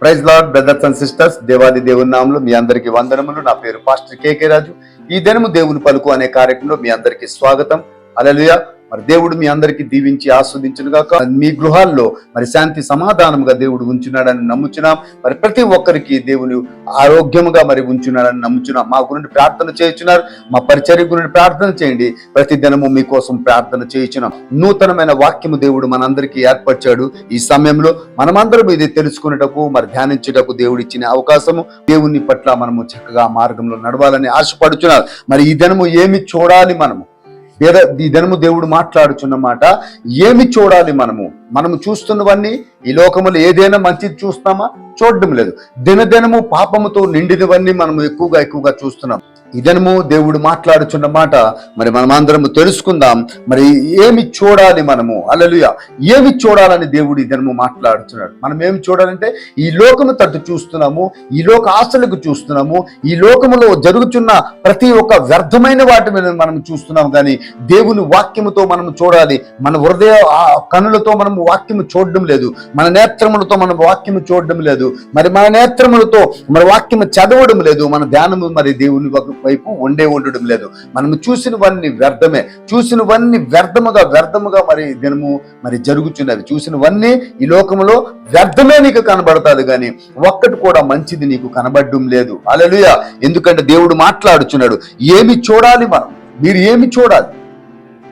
Praise lord brothers and sisters దేవాది దేవుని నామంలో మీ అందరికీ వందనములు. నా పేరు పాస్టర్ కేకే రాజు ఈ దినము దేవుని పలుకు అనే కార్యక్రమంలో మీ అందరికీ స్వాగతం. అలలుయా మరి దేవుడు మీ అందరికీ దీవించి ఆస్వాదించును గాక మీ గృహాల్లో మరి శాంతి సమాధానముగా దేవుడు ఉంచున్నాడని నమ్ముచున్నాం. మరి ప్రతి ఒక్కరికి దేవుని ఆరోగ్యముగా మరి ఉంచున్నాడని నమ్ముచున్నాం. మా గురించి ప్రార్థన చేయుచున్నారు. మా పరిచర్య గురించి ప్రార్థన చేయండి. ప్రతి దినము మీకోసం ప్రార్థన చేయుచున్నాం. నూతనమైన వాక్యము దేవుడు మనందరికీ ఏర్పరిచాడు. ఈ సమయంలో మనమందరం ఇది తెలుసుకునేటకు మరి ధ్యానించుటకు దేవుడు ఇచ్చిన అవకాశము దేవుని పట్ల మనము చక్కగా మార్గంలో నడవాలని ఆశపడుచున్నారు మరి ఈ దినము ఏమి చూడాలి మనము? దినము దేవుడు మాట్లాడుచున్నమాట ఏమి చూడాలి మనము? మనము చూస్తున్నవన్నీ ఈ లోకములో ఏదైనా మంచిది చూస్తామా చూడడం లేదు. దినదినము పాపముతో నిండినవన్నీ మనము ఎక్కువగా ఎక్కువగా చూస్తున్నాం. ఇదనము దేవుడు మాట్లాడుచున్న మాట. మరి మనం అందరము తెలుసుకుందాం. మరి ఏమి చూడాలి మనము? అలలుయ ఏమి చూడాలని దేవుడు ఈ దినము మాట్లాడుతున్నాడు మనం ఏమి చూడాలంటే ఈ లోకము తట్టు చూస్తున్నాము ఈ లోక ఆశలకు చూస్తున్నాము ఈ లోకములో జరుగుతున్న ప్రతి ఒక్క వ్యర్థమైన వాటి మీద మనం చూస్తున్నాం కానీ దేవుని వాక్యముతో మనం చూడాలి. మన హృదయ ఆ కనులతో మనము వాక్యము చూడడం లేదు. మన నేత్రములతో మనం వాక్యము చూడడం లేదు. మరి మన నేత్రములతో మన వాక్యము చదవడం లేదు. మన ధ్యానము మరి దేవుని వైపు ఉండే ఉండడం లేదు. మనము చూసినవన్నీ వ్యర్థమే. చూసినవన్నీ వ్యర్థముగా వ్యర్థముగా మరి దినము మరి జరుగుతున్నవి చూసినవన్నీ ఈ లోకములో వ్యర్థమే నీకు కనబడతాది కానీ ఒక్కటి కూడా మంచిది నీకు కనబడడం లేదు. అలలుయ ఎందుకంటే దేవుడు మాట్లాడుచున్నాడు. ఏమి చూడాలి మనం? మీరు ఏమి చూడాలి?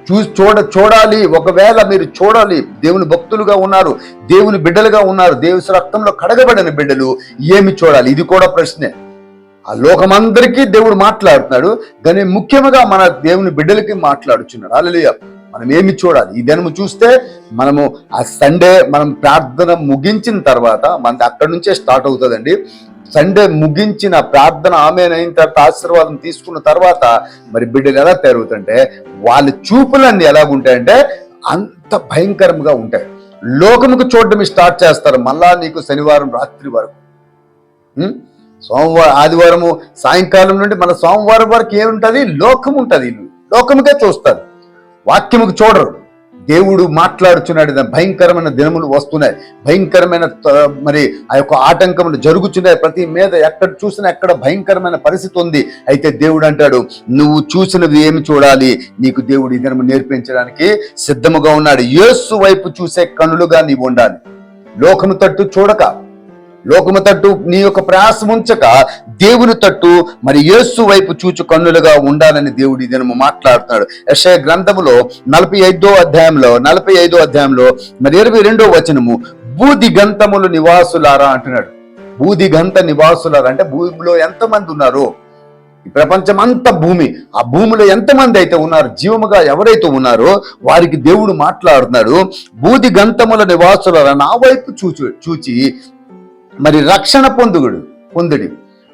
చూసి చూడ చూడాలి. ఒకవేళ మీరు చూడాలి. దేవుని భక్తులుగా ఉన్నారు దేవుని బిడ్డలుగా ఉన్నారు దేవుని రక్తంలో కడగబడిన బిడ్డలు ఏమి చూడాలి? ఇది కూడా ప్రశ్నే. ఆ లోకమందరికీ దేవుడు మాట్లాడుతున్నాడు. కానీ ముఖ్యంగా మన దేవుని బిడ్డలకి మాట్లాడుచున్నాడు. అలలియ మనం ఏమి చూడాలి? ఈ దినము చూస్తే మనము ఆ సండే మనం ప్రార్థన ముగించిన తర్వాత మనది అక్కడి నుంచే స్టార్ట్ అవుతుందండి. సండే ముగించిన ప్రార్థన ఆమె అయిన తర్వాత ఆశీర్వాదం తీసుకున్న తర్వాత మరి బిడ్డలు ఎలా పెరుగుతుంటే వాళ్ళ చూపులన్నీ ఎలాగుంటాయంటే అంత భయంకరంగా ఉంటాయి. లోకముకు చూడడం స్టార్ట్ చేస్తారు. మళ్ళా నీకు శనివారం రాత్రి వరకు. సోమవారం ఆదివారము సాయంకాలం నుండి మన సోమవారం వరకు ఏముంటుంది? లోకం ఉంటుంది లోకముకే చూస్తారు. వాక్యముకు చూడరు. దేవుడు మాట్లాడుచున్నాడు. భయంకరమైన దినములు వస్తున్నాయి. భయంకరమైన త- మరి ఆ యొక్క ఆటంకములు జరుగుతున్నాయి ప్రతి మీద ఎక్కడ చూసినా ఎక్కడ భయంకరమైన పరిస్థితి ఉంది. అయితే దేవుడు అంటాడు నువ్వు చూసినది ఏమి చూడాలి? నీకు దేవుడు ఈ దినము నేర్పించడానికి సిద్ధముగా ఉన్నాడు. యేసు వైపు చూసే కనులుగా నీవు ఉండాలి. లోకము తట్టు చూడక లోకము తట్టు నీ యొక్క ప్రయాసం ఉంచక దేవుని తట్టు మరి యేసు వైపు చూచు కన్నులుగా ఉండాలని దేవుడు ఈ దినము మాట్లాడుతున్నాడు. యశయ గ్రంథములో నలభై ఐదో అధ్యాయంలో నలభై ఐదో అధ్యాయంలో మరి ఇరవై రెండో వచనము బూది గంతములు నివాసులారా అంటున్నాడు. బూది గంత నివాసులారా అంటే భూమిలో ఎంతమంది ఉన్నారు? ఈ ప్రపంచం అంతా భూమి. ఆ భూమిలో ఎంతమంది అయితే ఉన్నారు? జీవముగా ఎవరైతే ఉన్నారో వారికి దేవుడు మాట్లాడుతున్నాడు. బూది గంతముల నివాసులారా నా వైపు చూచు చూచి మరి రక్షణ పొందుగుడు పొందుడి.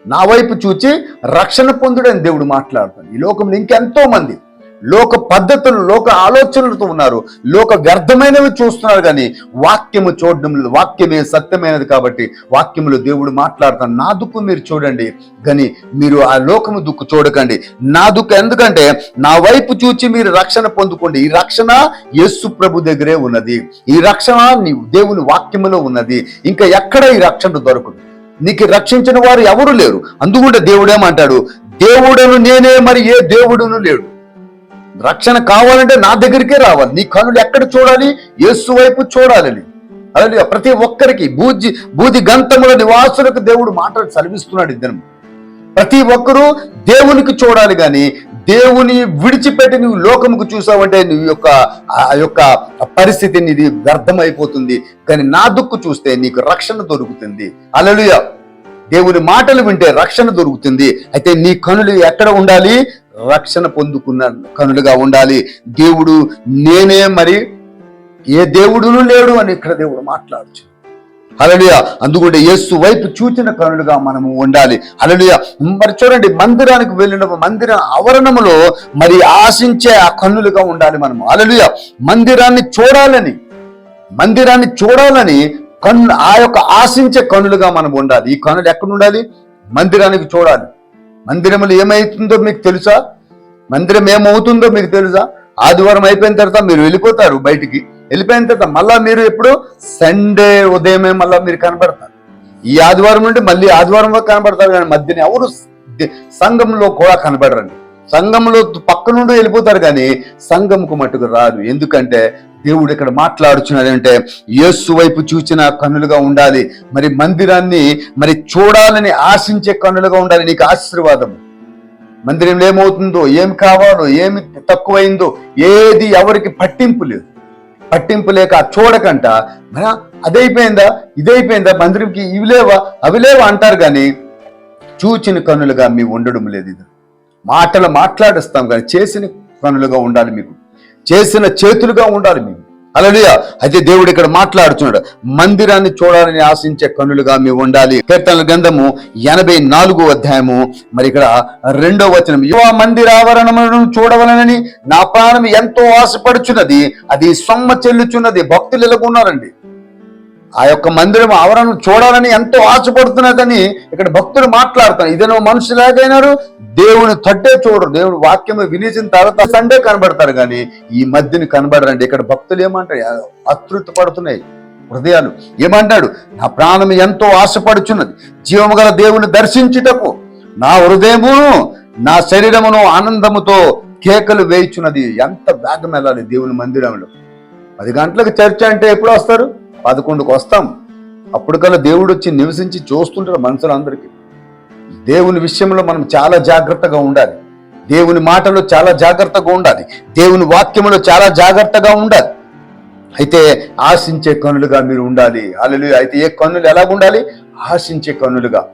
నా వైపు చూచి రక్షణ పొందుడు అని దేవుడు మాట్లాడుతాడు ఈ లోకంలో ఇంకెంతో మంది లోక పద్ధతులు లోక ఆలోచనలతో ఉన్నారు. లోక వ్యర్థమైనవి చూస్తున్నారు కానీ వాక్యము చూడడం లేదు. వాక్యమే సత్యమైనది కాబట్టి వాక్యములు దేవుడు మాట్లాడతాను నా దుక్కు మీరు చూడండి. కానీ మీరు ఆ లోకము దుక్కు చూడకండి. నా దుక్కు ఎందుకంటే నా వైపు చూచి మీరు రక్షణ పొందుకోండి. ఈ రక్షణ యస్సు ప్రభు దగ్గరే ఉన్నది. ఈ రక్షణ నీ దేవుని వాక్యములో ఉన్నది. ఇంకా ఎక్కడ ఈ రక్షణ దొరకదు? నీకు రక్షించిన వారు ఎవరు లేరు? అందుకుంటే దేవుడేమంటాడు? దేవుడను నేనే మరి ఏ దేవుడును లేడు? రక్షణ కావాలంటే నా దగ్గరికే రావాలి. నీ కనులు ఎక్కడ చూడాలి? యేసు వైపు చూడాలని అలా ప్రతి ఒక్కరికి బూజి బూది గంతముల నివాసులకు దేవుడు మాట్లాడి సెలవిస్తున్నాడు ఇద్దరు ప్రతి ఒక్కరూ దేవునికి చూడాలి కానీ దేవుని విడిచిపెట్టి నువ్వు లోకముకు చూసావంటే నువ్వు యొక్క ఆ యొక్క పరిస్థితి నీది వ్యర్థమైపోతుంది. కానీ నా దుక్కు చూస్తే నీకు రక్షణ దొరుకుతుంది. అలలుయ దేవుని మాటలు వింటే రక్షణ దొరుకుతుంది. అయితే నీ కనులు ఎక్కడ ఉండాలి? రక్షణ పొందుకున్న కనులుగా ఉండాలి. దేవుడు నేనే మరి ఏ దేవుడును లేడు అని ఇక్కడ దేవుడు మాట్లాడుచు. అలలియ అందుకుంటే యేసు వైపు చూచిన కనులుగా మనము ఉండాలి. అలలియ మరి చూడండి మందిరానికి వెళ్ళిన మందిర ఆవరణములో మరి ఆశించే ఆ కన్నులుగా ఉండాలి మనము. అలలియ మందిరాన్ని చూడాలని మందిరాన్ని చూడాలని కన్ను ఆ యొక్క ఆశించే కన్నులుగా మనం ఉండాలి. ఈ కన్నులు ఎక్కడ ఉండాలి? మందిరానికి చూడాలి. మందిరములు ఏమవుతుందో మీకు తెలుసా? మందిరం ఏమవుతుందో మీకు తెలుసా? ఆదివారం అయిపోయిన తర్వాత మీరు వెళ్ళిపోతారు బయటికి. వెళ్ళిపోయిన తర్వాత మళ్ళా మీరు ఎప్పుడు? సండే ఉదయమే మళ్ళా మీరు కనబడతారు. ఈ ఆదివారం నుండి మళ్ళీ ఆదివారం వరకు కనబడతారు కానీ మధ్యన ఎవరు సంఘంలో కూడా కనబడరండి. సంఘంలో పక్క నుండి వెళ్ళిపోతారు కానీ సంఘంకు మట్టుకు రారు ఎందుకంటే దేవుడు ఇక్కడ మాట్లాడుచున్నాడంటే యేసు వైపు చూచిన కన్నులుగా ఉండాలి. మరి మందిరాన్ని మరి చూడాలని ఆశించే కన్నులుగా ఉండాలి నీకు ఆశీర్వాదం మందిరం ఏమవుతుందో ఏం కావాలో ఏమి తక్కువైందో ఏది ఎవరికి పట్టింపు లేదు. పట్టింపు లేక చూడకంట. మన అదైపోయిందా? ఇదైపోయిందా? మందిరంకి ఇవి లేవా? అవి లేవా అంటారు కానీ చూచిన కన్నులుగా మీ ఉండడం లేదు ఇది. మాటలు మాట్లాడిస్తాం కానీ చేసిన కనులుగా ఉండాలి మీకు. చేసిన చేతులుగా ఉండాలి మీకు. అలలియ అయితే దేవుడు ఇక్కడ మాట్లాడుతున్నాడు. మందిరాన్ని చూడాలని ఆశించే కనులుగా మీ ఉండాలి. కీర్తనల గ్రంథము ఎనభై నాలుగో అధ్యాయము. మరి ఇక్కడ రెండో వచనం. యువ మందిర ఆవరణములను చూడవలనని నా ప్రాణం ఎంతో ఆశపడుచున్నది. అది సొమ్మ చెల్లుచున్నది. భక్తులు ఎలాగున్నారండి? ఆ యొక్క మందిరం ఆవరణ చూడాలని ఎంతో ఆశపడుతున్నదని ఇక్కడ భక్తులు మాట్లాడుతున్నారు. ఇదేనో మనుషులాగైనారు దేవుని తట్టే చూడరు. దేవుని వాక్యం వినిచిన తర్వాత సండే కనబడతారు కానీ ఈ మధ్యని కనబడరండి. ఇక్కడ భక్తులు ఏమంటారు? అతృప్తి పడుతున్నాయి. హృదయాలు. ఏమంటాడు? నా ప్రాణం ఎంతో ఆశపడుచున్నది. జీవము గల దేవుని దర్శించుటకు నా హృదయమును నా శరీరమును ఆనందముతో కేకలు వేయిచున్నది. ఎంత వేగం వెళ్ళాలి దేవుని మందిరంలో. పది గంటలకు చర్చ అంటే ఎప్పుడు వస్తారు? పదకొండుకు వస్తాం. అప్పటికల్లా దేవుడు వచ్చి నివసించి చూస్తుంటారు మనుషులందరికీ. దేవుని విషయంలో మనం చాలా జాగ్రత్తగా ఉండాలి. దేవుని మాటలో చాలా జాగ్రత్తగా ఉండాలి. దేవుని వాక్యంలో చాలా జాగ్రత్తగా ఉండాలి. అయితే ఆశించే కనులుగా మీరు ఉండాలి. అలలు అయితే ఏ కన్నులు ఎలా ఉండాలి ఆశించే కన్నులుగా.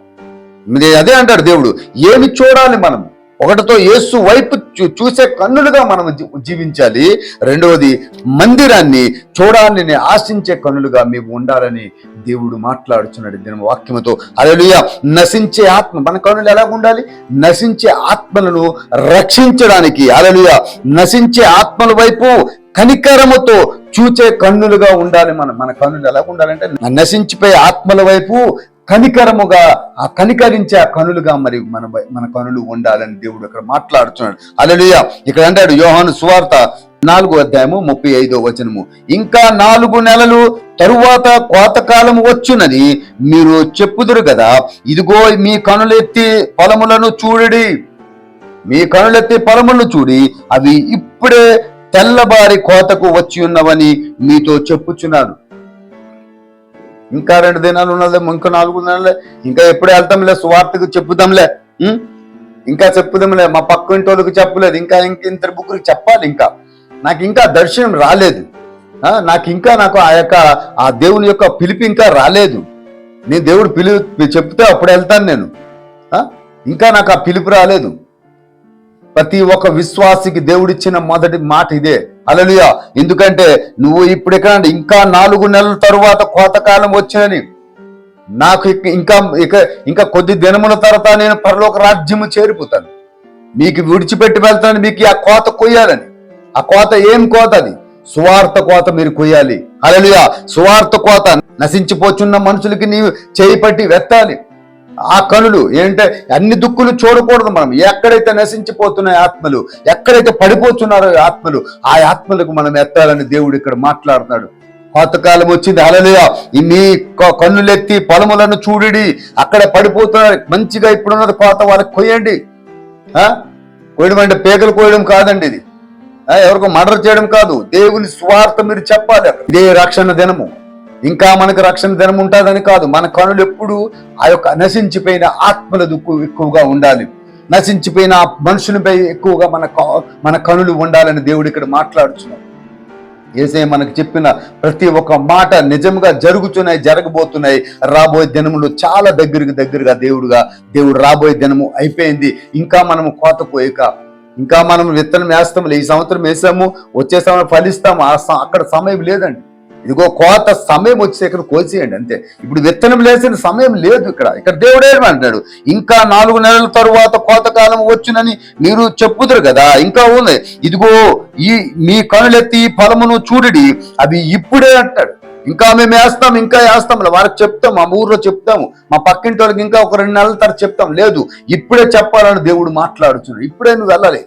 అదే అంటాడు దేవుడు. ఏమి చూడాలి మనం ఒకటితో యేసు వైపు చూసే కన్నులుగా మనం జీవించాలి. రెండవది మందిరాన్ని చూడాలని ఆశించే కన్నులుగా మేము ఉండాలని దేవుడు మాట్లాడుచున్నాడు దీని వాక్యముతో. అలలుయ నశించే ఆత్మ మన కన్నులు ఎలా ఉండాలి? నశించే ఆత్మలను రక్షించడానికి అలలుయ నశించే ఆత్మల వైపు కనికరముతో చూచే కన్నులుగా ఉండాలి మన మన కన్నులు ఎలా ఉండాలంటే నశించిపోయే ఆత్మల వైపు కనికరముగా ఆ కనికరించే ఆ కనులుగా మరి మన మన కనులు ఉండాలని దేవుడు అక్కడ మాట్లాడుతున్నాడు. అలలుయ ఇక్కడ అంటాడు యోహాను సువార్త నాలుగు అధ్యాయము ముప్పై ఐదో వచనము. ఇంకా నాలుగు నెలలు తరువాత కోతకాలం వచ్చునని మీరు చెప్పుదురు కదా. ఇదిగో మీ కనులెత్తి పొలములను చూడడి. మీ కనులెత్తి పొలములను చూడి అవి ఇప్పుడే తెల్లబారి కోతకు వచ్చి ఉన్నవని మీతో చెప్పుచున్నాను. ఇంకా రెండు దినాలు ఉన్నదే ఇంకా నాలుగు దినాలే ఇంకా ఎప్పుడే వెళ్తాంలే సువార్తకు చెప్పుదాంలే ఇంకా చెప్పుదాంలే మా పక్క ఇంటి వాళ్ళకి చెప్పలేదు ఇంకా ఇంక ఇంత బుక్కులకు చెప్పాలి ఇంకా. నాకు ఇంకా దర్శనం రాలేదు. నాకు ఇంకా నాకు ఆ యొక్క ఆ దేవుని యొక్క పిలుపు ఇంకా రాలేదు. నేను దేవుడు పిలి చెప్తే అప్పుడు వెళ్తాను నేను. ఇంకా నాకు ఆ పిలుపు రాలేదు. ప్రతి ఒక్క విశ్వాసికి దేవుడిచ్చిన మొదటి మాట ఇదే. అలలుయ ఎందుకంటే నువ్వు ఇప్పుడు ఎక్కడ ఇంకా నాలుగు నెలల తరువాత కోతకాలం వచ్చినని నాకు ఇంకా ఇక ఇంకా కొద్ది దినముల తర్వాత నేను పరలోక రాజ్యము చేరిపోతాను. మీకు విడిచిపెట్టి వెళ్తాను మీకు ఆ కోత కొయ్యాలని. ఆ కోత ఏం కోత అది? సువార్త కోత మీరు కొయ్యాలి. అలలుయ సువార్త కోత నశించిపోచున్న మనుషులకి నీవు చేయి పట్టి వెత్తాలి. ఆ కనులు ఏంటంటే అన్ని దుక్కులు చూడకూడదు మనం. ఎక్కడైతే నశించిపోతున్నాయి ఆత్మలు ఎక్కడైతే పడిపోతున్నారో ఆత్మలు ఆ ఆత్మలకు మనం ఎత్తాలని దేవుడు ఇక్కడ మాట్లాడుతున్నాడు. కోతకాలం వచ్చింది. అలలియా మీ కన్నులెత్తి పొలములను చూడిడి. అక్కడ పడిపోతున్నారు. మంచిగా ఇప్పుడున్నది కోత వాళ్ళకి కొయ్యండి. ఆ? కోయడం అంటే పేకలు కోయడం కాదండి ఇది. ఎవరికో మర్డర్ చేయడం కాదు. దేవుని స్వార్థ మీరు చెప్పాలి ఇదే రక్షణ దినము. ఇంకా మనకు రక్షణ దినం ఉంటుందని కాదు. మన కనులు ఎప్పుడు ఆ యొక్క నశించిపోయిన ఆత్మల దుక్కు ఎక్కువగా ఉండాలి. నశించిపోయిన మనుషులపై ఎక్కువగా మన మన కనులు ఉండాలని దేవుడు ఇక్కడ మాట్లాడుతున్నాడు ఏసే మనకు చెప్పిన ప్రతి ఒక్క మాట నిజంగా జరుగుతున్నాయి జరగబోతున్నాయి. రాబోయే దినములు చాలా దగ్గరికి దగ్గరగా దేవుడుగా దేవుడు రాబోయే దినము అయిపోయింది. ఇంకా మనము కోత కోయక ఇంకా మనం విత్తనం వేస్తాము ఈ సంవత్సరం వేసాము వచ్చే సంవత్సరం ఫలిస్తాము. ఆ అక్కడ సమయం లేదండి. ఇదిగో కోత సమయం వచ్చే ఇక్కడ కోసేయండి అంతే. ఇప్పుడు విత్తనం లేసిన సమయం లేదు ఇక్కడ. ఇక్కడ దేవుడు ఏమంటాడు ఇంకా నాలుగు నెలల తరువాత కోతకాలం వచ్చునని మీరు చెప్పుదురు కదా. ఇంకా ఉంది. ఇదిగో ఈ మీ కనులెత్తి ఈ ఫలమును చూడడి అవి ఇప్పుడే అంటాడు. ఇంకా మేము వేస్తాం ఇంకా వేస్తాం వారికి చెప్తాం మా ఊర్లో చెప్తాము. మా పక్కింటి వాళ్ళకి ఇంకా ఒక రెండు నెలల తర్వాత చెప్తాం. లేదు ఇప్పుడే చెప్పాలని దేవుడు మాట్లాడుతున్నాడు ఇప్పుడే నువ్వు వెళ్ళాలి.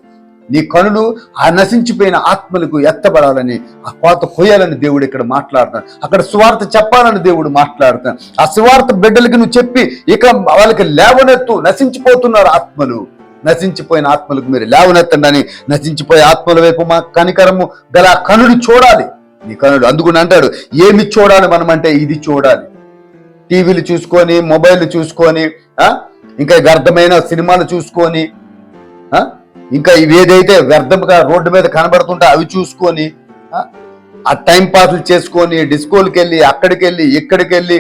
నీ కనులు ఆ నశించిపోయిన ఆత్మలకు ఎత్తబడాలని ఆ కోత కొయ్యాలని దేవుడు ఇక్కడ మాట్లాడుతాడు అక్కడ సువార్త చెప్పాలని దేవుడు మాట్లాడుతాడు ఆ సువార్త బిడ్డలకి నువ్వు చెప్పి ఇక వాళ్ళకి లేవనెత్తు నశించిపోతున్నారు ఆత్మలు. నశించిపోయిన ఆత్మలకు మీరు లేవనెత్తండి అని నశించిపోయే ఆత్మల వైపు మా కనికరము గల ఆ చూడాలి. నీ కనుడు అందుకుని అంటాడు ఏమి చూడాలి మనం అంటే ఇది చూడాలి. టీవీలు చూసుకొని మొబైల్ చూసుకొని ఇంకా గర్ధమైన సినిమాలు చూసుకొని ఇంకా ఇవి ఏదైతే వ్యర్థంగా రోడ్డు మీద కనబడుతుంటే అవి చూసుకొని ఆ? టైం పాస్లు చేసుకొని డిస్కోలకి వెళ్ళి అక్కడికి వెళ్ళి ఇక్కడికి వెళ్ళి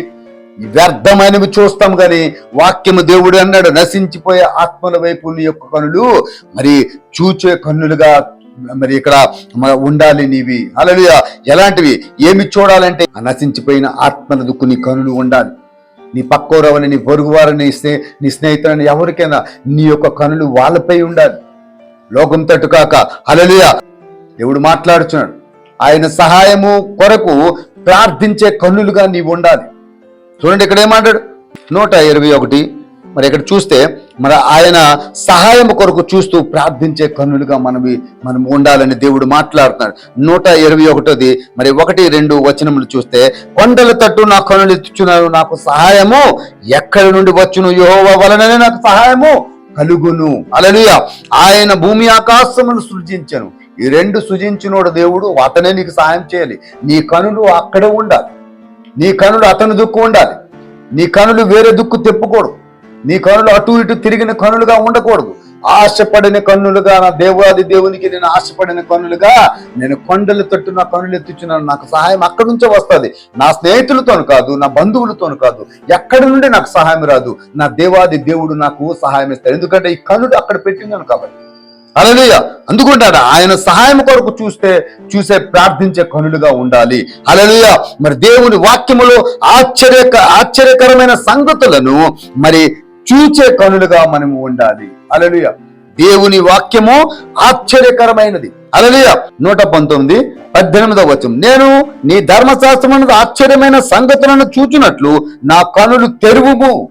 వ్యర్థమైనవి చూస్తాం కానీ వాక్యము దేవుడు అన్నాడు నశించిపోయే ఆత్మల వైపు నీ యొక్క కనులు మరి చూచే కన్నులుగా మరి ఇక్కడ ఉండాలి నీవి. అలలుయ ఎలాంటివి? ఏమి చూడాలంటే నశించిపోయిన ఆత్మల దుక్కు నీ కనులు ఉండాలి. నీ పక్కోరవని నీ పొరుగువారని స్నే నీ స్నేహితులని ఎవరికైనా నీ యొక్క కనులు వాళ్ళపై ఉండాలి. లోకం తట్టు కాక అలలుయ దేవుడు మాట్లాడుచున్నాడు. ఆయన సహాయము కొరకు ప్రార్థించే కన్నులుగా నీవు ఉండాలి. చూడండి ఇక్కడ ఏమంటాడు? నూట ఇరవై ఒకటి. మరి ఇక్కడ చూస్తే మరి ఆయన సహాయం కొరకు చూస్తూ ప్రార్థించే కన్నులుగా మనవి మనం ఉండాలని దేవుడు మాట్లాడుతున్నాడు. నూట ఇరవై ఒకటోది మరి ఒకటి రెండు వచనములు చూస్తే కొండల తట్టు నా కన్నులు ఎత్తుచున్నాను నాకు సహాయము ఎక్కడి నుండి వచ్చును? యెహోవా వలననే నాకు సహాయము. కలుగును. అలలుయ ఆయన భూమి ఆకాశమును సృజించను. ఈ రెండు సృజించినోడు దేవుడు అతనే నీకు సాయం చేయాలి. నీ కనులు అక్కడ ఉండాలి. నీ కనులు అతని దుక్కు ఉండాలి. నీ కనులు వేరే దుక్కు తెప్పకూడదు. నీ కనులు అటు ఇటు తిరిగిన కనులుగా ఉండకూడదు. ఆశపడిన కన్నులుగా నా దేవాది దేవునికి నేను ఆశపడిన కన్నులుగా నేను కొండలు తట్టు నా కన్నులు ఎత్తుచున్నాను. నాకు సహాయం అక్కడి నుంచే వస్తుంది. నా స్నేహితులతోను కాదు నా బంధువులతోను కాదు ఎక్కడి నుండి నాకు సహాయం రాదు. నా దేవాది దేవుడు నాకు సహాయం ఇస్తాడు. ఎందుకంటే ఈ కన్నుడు అక్కడ పెట్టినాను కాబట్టి. అలలుయ అందుకుంటాడు ఆయన సహాయం కొరకు చూస్తే చూసే ప్రార్థించే కనులుగా ఉండాలి. అలలుయ మరి దేవుని వాక్యములో ఆశ్చర్య ఆశ్చర్యకరమైన సంగతులను మరి చూచే కనులుగా మనము ఉండాలి. అలలుయ దేవుని వాక్యము ఆశ్చర్యకరమైనది. అలలియ నూట పంతొమ్మిది పద్దెనిమిదవ వచనం. నేను నీ ధర్మశాస్త్రం ఆశ్చర్యమైన సంగతులను చూచినట్లు నా కనులు తెరువుము.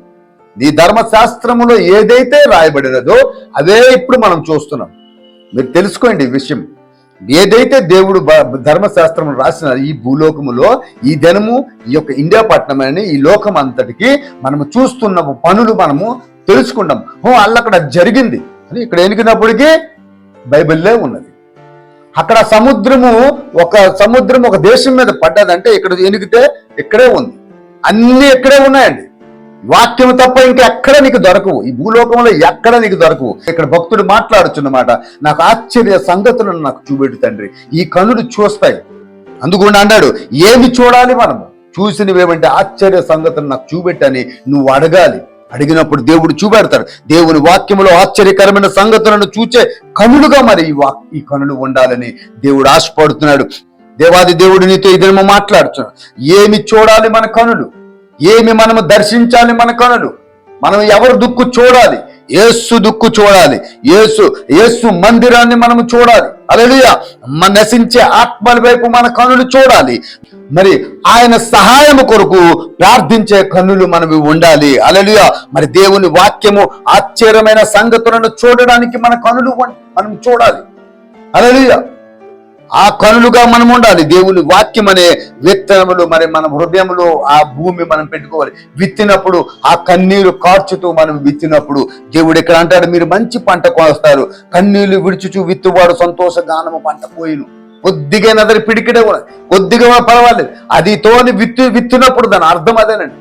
నీ ధర్మశాస్త్రములో ఏదైతే రాయబడినదో అదే ఇప్పుడు మనం చూస్తున్నాం. మీరు తెలుసుకోండి ఈ విషయం. ఏదైతే దేవుడు బ- ధర్మశాస్త్రం రాసిన ఈ భూలోకములో ఈ దినము ఈ యొక్క ఇండియా పట్టణం అని ఈ లోకం అంతటికి మనము చూస్తున్న పనులు మనము తెలుసుకుంటాం. ఓ అల్లక్కడ జరిగింది. అని ఇక్కడ ఎనికినప్పటికీ బైబిల్లే ఉన్నది. అక్కడ సముద్రము ఒక సముద్రం ఒక దేశం మీద పడ్డదంటే ఇక్కడ ఎనికితే ఇక్కడే ఉంది. అన్ని ఇక్కడే ఉన్నాయండి. వాక్యం తప్ప ఇంకా ఎక్కడ నీకు దొరకవు. ఈ భూలోకంలో ఎక్కడ నీకు దొరకవు. ఇక్కడ భక్తుడు మాట్లాడుచున్నమాట నాకు ఆశ్చర్య సంగతులను నాకు చూపెట్టు తండ్రి. ఈ కనులు చూస్తాయి. అందుకుండా అన్నాడు ఏమి చూడాలి మనము? చూసినవేమంటే ఆశ్చర్య సంగతులు నాకు చూపెట్టని నువ్వు అడగాలి. అడిగినప్పుడు దేవుడు చూపెడతాడు దేవుని వాక్యంలో ఆశ్చర్యకరమైన సంగతులను చూచే కనులుగా మరి ఈ వాక్ ఈ కనులు ఉండాలని దేవుడు ఆశపడుతున్నాడు. దేవాది దేవుడు నీతో ఇదేమో మాట్లాడుతున్నాడు ఏమి చూడాలి మన కనులు? ఏమి మనము దర్శించాలి మన కనులు? మనం ఎవరు దుక్కు చూడాలి? యేసు దుక్కు చూడాలి. యేసు యేసు మందిరాన్ని మనము చూడాలి. అలలుయ మన నశించే ఆత్మల వైపు మన కనులు చూడాలి. మరి ఆయన సహాయం కొరకు ప్రార్థించే కన్నులు మనవి ఉండాలి. అలలుయ మరి దేవుని వాక్యము ఆశ్చర్యమైన సంగతులను చూడడానికి మన కనులు మనం చూడాలి. అలలుయ ఆ కనులుగా మనం ఉండాలి దేవుని వాక్యం అనే విత్తనములు మరి మన హృదయంలో ఆ భూమి మనం పెట్టుకోవాలి. విత్తినప్పుడు ఆ కన్నీరు కార్చుతూ మనం విత్తినప్పుడు దేవుడు ఇక్కడ అంటాడు? మీరు మంచి పంట కోస్తారు. కన్నీళ్ళు విడుచుచు విత్తువాడు సంతోష గానము పంట పోయిను. కొద్దిగా నదరి పిడికిడే కూడా. కొద్దిగా పర్వాలేదు. అది తోని విత్తు విత్తినప్పుడు దాని అర్థం అదేనండి.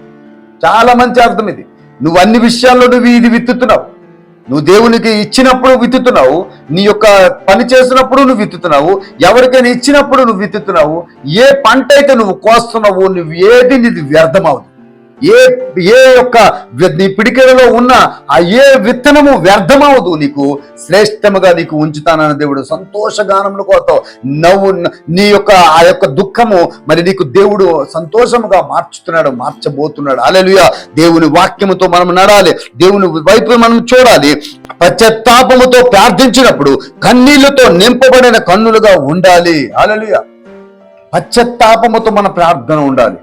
చాలా మంచి అర్థం ఇది. నువ్వు అన్ని విషయాల్లో నువ్వు ఇది విత్తుతున్నావు. నువ్వు దేవునికి ఇచ్చినప్పుడు విత్తుతున్నావు నీ యొక్క పని చేసినప్పుడు నువ్వు విత్తుతున్నావు ఎవరికైనా ఇచ్చినప్పుడు నువ్వు విత్తుతున్నావు ఏ పంట అయితే నువ్వు కోస్తున్నావు నువ్వు ఏది నీది వ్యర్థమవుతుంది. ఏ ఏ యొక్క నీ పిడికెడలో ఉన్న ఆ ఏ విత్తనము వ్యర్థమవదు నీకు. శ్రేష్టముగా నీకు ఉంచుతానన్న దేవుడు సంతోషగానములు కోతావు నవ్వు నీ యొక్క ఆ యొక్క దుఃఖము మరి నీకు దేవుడు సంతోషముగా మార్చుతున్నాడు మార్చబోతున్నాడు. అలెలుయ దేవుని వాక్యముతో మనం నడాలి. దేవుని వైపు మనం చూడాలి. పశ్చాత్తాపముతో ప్రార్థించినప్పుడు కన్నీళ్ళతో నింపబడిన కన్నులుగా ఉండాలి. అలలుయ పశ్చత్తాపముతో మన ప్రార్థన ఉండాలి.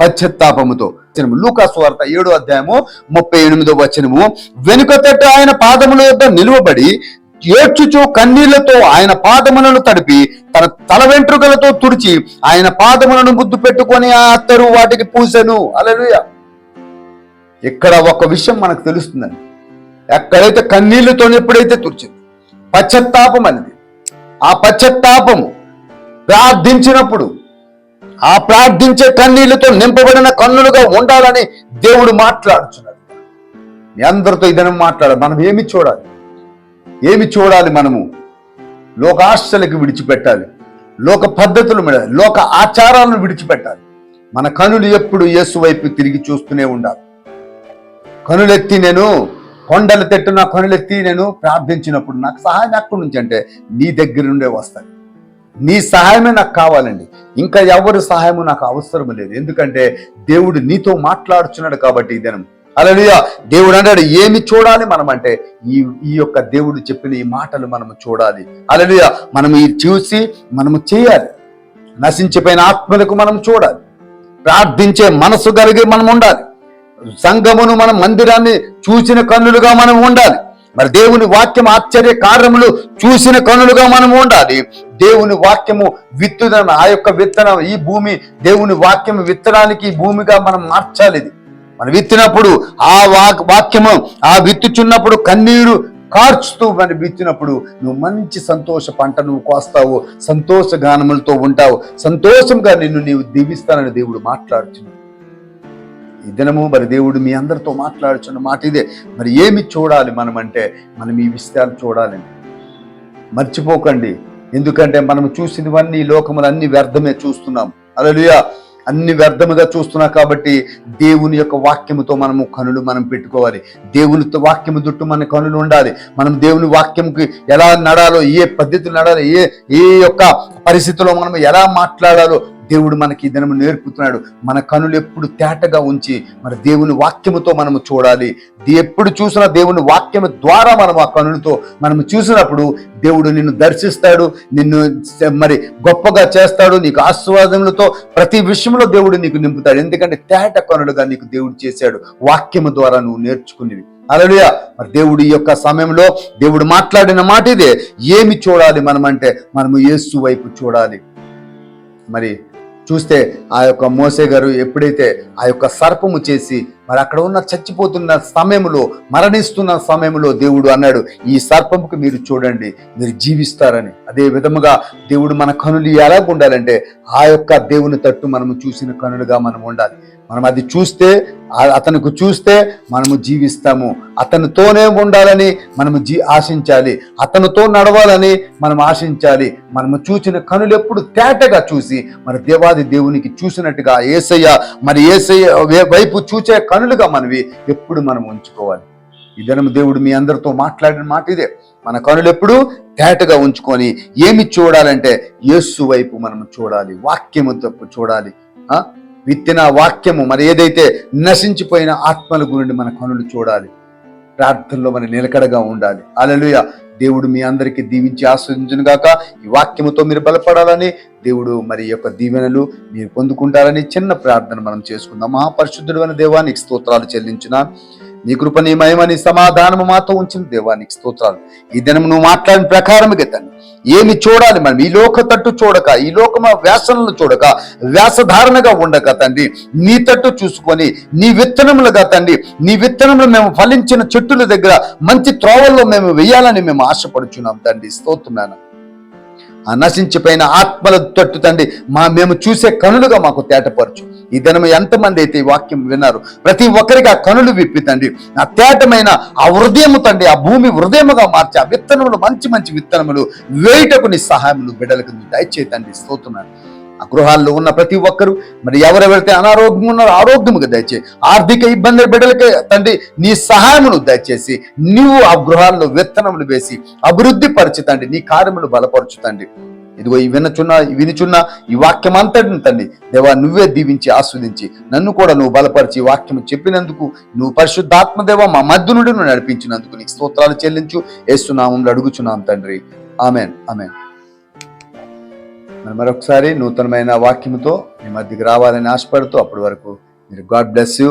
పశ్చత్తాపముతో. వచనము. లూకాసు వార్త ఏడో అధ్యాయము ముప్పై ఎనిమిదో వచనము. వెనుక తట్టు ఆయన పాదముల యొద్ద నిలువబడి ఏడ్చుచు కన్నీళ్ళతో ఆయన పాదములను తడిపి తన తల వెంట్రుకలతో తుడిచి ఆయన పాదములను ముద్దు పెట్టుకొని ఆ అత్తరు వాటికి పూసెను. అలలుయ ఇక్కడ ఒక విషయం మనకు తెలుస్తుందండి. ఎక్కడైతే కన్నీళ్ళతో ఎప్పుడైతే తుడిచింది పశ్చత్తాపం అనేది. ఆ పశ్చత్తాపము ప్రార్థించినప్పుడు ఆ ప్రార్థించే కన్నీళ్ళతో నింపబడిన కన్నులుగా ఉండాలని దేవుడు మాట్లాడుచున్నాడు. మీ అందరితో ఇదనం మాట్లాడాలి. మనం ఏమి చూడాలి? ఏమి చూడాలి మనము? లోక ఆశలకు విడిచిపెట్టాలి. లోక పద్ధతులు మీద లోక ఆచారాలను విడిచిపెట్టాలి. మన కనులు ఎప్పుడు యేసు వైపు తిరిగి చూస్తూనే ఉండాలి. కనులెత్తి నేను కొండలు తెట్టు నా కనులెత్తి నేను ప్రార్థించినప్పుడు నాకు సహాయం ఎక్కడి నుంచి అంటే నీ దగ్గర నుండే వస్తాయి. నీ సహాయమే నాకు కావాలండి. ఇంకా ఎవరి సహాయము నాకు అవసరం లేదు. ఎందుకంటే దేవుడు నీతో మాట్లాడుచున్నాడు కాబట్టి ఈ దినం. అలలుయ దేవుడు అన్నాడు ఏమి చూడాలి మనం అంటే ఈ ఈ యొక్క దేవుడు చెప్పిన ఈ మాటలు మనము చూడాలి. అలలుయ మనం ఈ చూసి మనము చేయాలి. నశించిపోయిన ఆత్మలకు మనం చూడాలి. ప్రార్థించే మనసు కలిగి మనం ఉండాలి. సంఘమును మన మందిరాన్ని చూసిన కన్నులుగా మనం ఉండాలి. మరి దేవుని వాక్యం ఆశ్చర్య కార్యములు చూసిన కనులుగా మనం ఉండాలి. దేవుని వాక్యము విత్తుదన ఆ యొక్క విత్తనం ఈ భూమి దేవుని వాక్యం విత్తడానికి ఈ భూమిగా మనం మార్చాలి ఇది. మనం విత్తినప్పుడు ఆ వాక్ వాక్యము ఆ విత్తుచున్నప్పుడు కన్నీరు కార్చుతూ మరి విత్తినప్పుడు నువ్వు మంచి సంతోష పంట నువ్వు కోస్తావు సంతోష గానములతో ఉంటావు. సంతోషంగా నిన్ను నీవు దీవిస్తానని దేవుడు మాట్లాడుచున్నాడు. ఈ దినము మరి దేవుడు మీ అందరితో మాట్లాడుచున్న మాట ఇదే. మరి ఏమి చూడాలి మనం అంటే మనం ఈ విషయాలు చూడాలి. మర్చిపోకండి. ఎందుకంటే మనం చూసినవన్నీ లోకములు అన్ని వ్యర్థమే చూస్తున్నాం. అలలుయా అన్ని వ్యర్థముగా చూస్తున్నా కాబట్టి దేవుని యొక్క వాక్యముతో మనము కనులు మనం పెట్టుకోవాలి. దేవునితో వాక్యము దుట్టు మన కనులు ఉండాలి. మనం దేవుని వాక్యంకి ఎలా నడాలో ఏ పద్ధతిలో నడాలో ఏ ఏ యొక్క పరిస్థితిలో మనం ఎలా మాట్లాడాలో దేవుడు మనకి ఈ దినము నేర్పుతున్నాడు. మన కనులు ఎప్పుడు తేటగా ఉంచి మన దేవుని వాక్యముతో మనము చూడాలి. ఎప్పుడు చూసినా దేవుని వాక్యము ద్వారా మనం ఆ కనులతో మనము చూసినప్పుడు దేవుడు నిన్ను దర్శిస్తాడు నిన్ను మరి గొప్పగా చేస్తాడు నీకు ఆశీర్వాదములతో ప్రతి విషయంలో దేవుడు నీకు నింపుతాడు. ఎందుకంటే తేట కనులుగా నీకు దేవుడు చేశాడు. వాక్యము ద్వారా నువ్వు నేర్చుకునేవి. అలలుయ మరి దేవుడు ఈ యొక్క సమయంలో దేవుడు మాట్లాడిన మాట ఇదే ఏమి చూడాలి మనం అంటే మనము యేసు వైపు చూడాలి. మరి చూస్తే ఆ యొక్క మోసే గారు ఎప్పుడైతే ఆ యొక్క సర్పము చేసి మరి అక్కడ ఉన్న చచ్చిపోతున్న సమయంలో మరణిస్తున్న సమయంలో దేవుడు అన్నాడు ఈ సర్పముకు మీరు చూడండి మీరు జీవిస్తారని. అదే విధముగా దేవుడు మన కనులు ఎలా ఉండాలంటే ఆ యొక్క దేవుని తట్టు మనము చూసిన కనులుగా మనం ఉండాలి. మనం అది చూస్తే అతనికి చూస్తే మనము జీవిస్తాము. అతనితోనే ఉండాలని మనము జీ ఆశించాలి. అతనితో నడవాలని మనం ఆశించాలి. మనము చూసిన కనులు ఎప్పుడు తేటగా చూసి మరి దేవాది దేవునికి చూసినట్టుగా ఏసయ్య మరి ఏసయ్య వైపు చూచే కనులుగా మనవి ఎప్పుడు మనం ఉంచుకోవాలి. ఈ దేవుడు మీ అందరితో మాట్లాడిన మాట ఇదే. మన కనులు ఎప్పుడు తేటగా ఉంచుకొని ఏమి చూడాలంటే యేసు వైపు మనం చూడాలి. వాక్యము తప్పు చూడాలి. విత్తిన వాక్యము మరి ఏదైతే నశించిపోయిన ఆత్మల గురించి మన కనులు చూడాలి. ప్రార్థనలో మన నిలకడగా ఉండాలి. అలలుయ దేవుడు మీ అందరికీ దీవించి ఆస్వాదించును గాక ఈ వాక్యముతో మీరు బలపడాలని దేవుడు మరి యొక్క దీవెనలు మీరు పొందుకుంటారని చిన్న ప్రార్థన మనం చేసుకుందాం. మహాపరిశుద్ధుడు అనే దేవానికి స్తోత్రాలు చెల్లించిన నీ కృప నీ సమాధానము మాతో ఉంచిన దేవానికి స్తోత్రాలు. ఈ దినం నువ్వు మాట్లాడిన ప్రకారముగా తను ఏమి చూడాలి మనం? ఈ లోక తట్టు చూడక ఈ లోకమ వ్యాసనలు చూడక వ్యాసధారణగా ఉండక తండ్రి నీ తట్టు చూసుకొని నీ విత్తనములుగా తండ్రి నీ విత్తనములు మేము ఫలించిన చెట్టుల దగ్గర మంచి త్రోవల్లో మేము వెయ్యాలని మేము ఆశపడుచున్నాం తండ్రి. స్తోత్రున్నాను ఆ నశించిపోయిన ఆత్మల తట్టు తండ్రి మా మేము చూసే కనులుగా మాకు తేటపరచు. ఈ దినం ఎంతమంది అయితే ఈ వాక్యం విన్నారు ప్రతి ఒక్కరికి ఆ కనులు విప్పి తండ్రి ఆ తేటమైన ఆ హృదయము తండ్రి ఆ భూమి హృదయముగా మార్చి ఆ విత్తనములు మంచి మంచి విత్తనములు వేయటకు నీ సహాయములు బిడ్డలకు నీ దయచేతండి స్తోతున్నాను ఆ గృహాల్లో ఉన్న ప్రతి ఒక్కరు మరి ఎవరెవరైతే అనారోగ్యం ఉన్నారో ఆరోగ్యముగా దయచేయి ఆర్థిక ఇబ్బందుల బిడ్డలకి తండ్రి నీ సహాయమును దయచేసి నీవు ఆ గృహాల్లో విత్తనములు వేసి అభివృద్ధి పరచుతండి నీ కార్యములు బలపరచుతండి ఇదిగో ఈ వినచున్న వినిచున్న ఈ వాక్యం అంతటిని తండ్రి దేవా నువ్వే దీవించి ఆస్వాదించి నన్ను కూడా నువ్వు బలపరిచి వాక్యం చెప్పినందుకు నువ్వు పరిశుద్ధాత్మ దేవ మా మధ్య నుండి నువ్వు నడిపించినందుకు నీకు స్తోత్రాలు చెల్లించు వేస్తున్నాము అడుగుచున్నాం తండ్రి. Amen amen. మరి మరొకసారి నూతనమైన వాక్యముతో మీ మధ్యకి రావాలని ఆశపడుతూ అప్పటి వరకు మీరు గాడ్ బ్లెస్ యూ.